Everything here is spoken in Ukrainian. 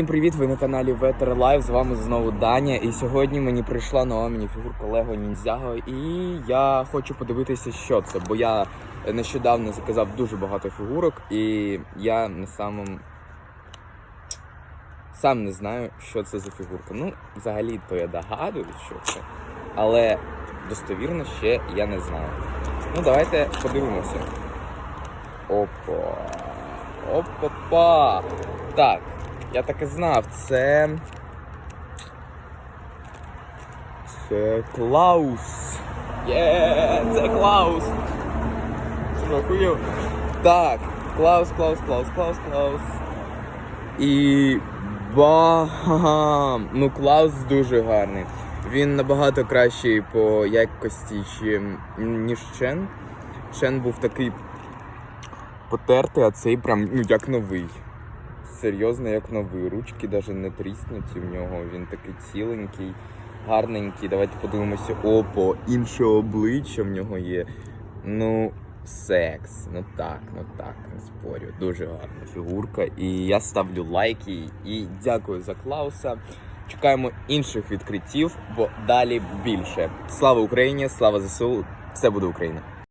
Всім привіт! Ви на каналі Veter Live, з вами знову Даня. І сьогодні мені прийшла нова мініфігурка Lego Ninjago і я хочу подивитися, що це, бо я нещодавно заказав дуже багато фігурок, і я не самим сам не знаю, що це за фігурка. Ну, взагалі, то я догадуюсь, що це, але достовірно ще я не знаю. Ну, давайте подивимося. Опа. Опа-па. Так, я так і знав, це. Це Клаус. Є, це Клаус. Охуєв? Так, Клаус, Клаус, Клаус, Клаус, Клаус. І бам! Ну, Клаус дуже гарний. Він набагато кращий по якості, ніж Чен. Чен був такий потертий, а цей прям ну, як новий. Серйозно, як новий. Ручки навіть не тріснуті в нього. Він такий ціленький, гарненький. Давайте подивимося. Опо, інше обличчя в нього є. Ну, секс. Ну так, ну так, не спорю. Дуже гарна фігурка. І я ставлю лайки і дякую за Клауса. Чекаємо інших відкриттів, бо далі більше. Слава Україні! Слава ЗСУ! Все буде Україна!